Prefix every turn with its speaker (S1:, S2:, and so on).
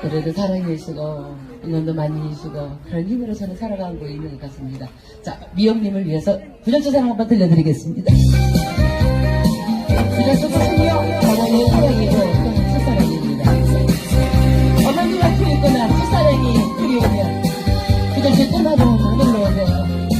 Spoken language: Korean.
S1: 그래도 사랑해주시고 인원도 많이 주시고 그런 힘으로 저는 살아가고 있는 것 같습니다. 자 미영님을 위해서 부전초 사랑 한번 들려드리겠습니다. 부전초 사랑이요. 저번에 사랑이고 첫사랑입니다. 어머님 앞에 있거나 첫사랑이 그리우면 부전초 떠나보면 놀러오세요.